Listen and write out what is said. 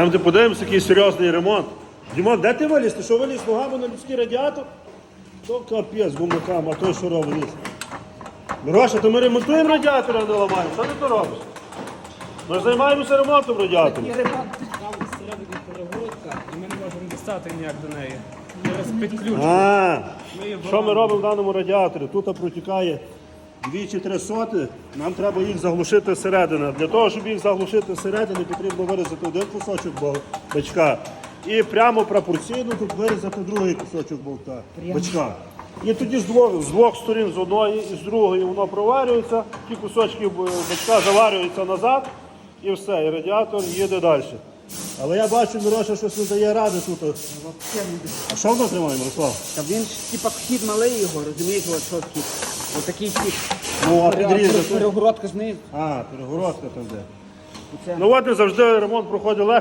Там де подивимося, який серйозний ремонт. Дімон, де ти виліз? Ти що виліз ногами на людський радіатор? То капець гумакам, а той що робить? Ліз? Мироша, то ми ремонтуємо радіатор, а не ламаємо. Що ти то робиш? Ми займаємося ремонтом ремонт. Там всередині перегородка, і ми не можемо дістати ніяк до неї. Через підключення. А, Ми що ми робимо в даному радіаторі? Тут протікає дві чи три соти, нам треба їх заглушити зсередини. Для того, щоб їх заглушити зсередини, потрібно вирізати один кусочок бачка. І прямо пропорційно тут вирізати другий кусочок болта, бачка. І тоді з двох, з двох сторін, з одної і з другої, воно проварюється, ті кусочки бачка заварюються назад і все, і радіатор їде далі. Але я бачу, Мироша щось не дає ради тут. А що воно тримає, Мирослав? Та він типа хід малий його, розумієте, от що хід. Отакий хід. Ну, а підрізати? Перегородка знизу. А, перегородка там де. Це- Ну от не завжди ремонт проходить легко.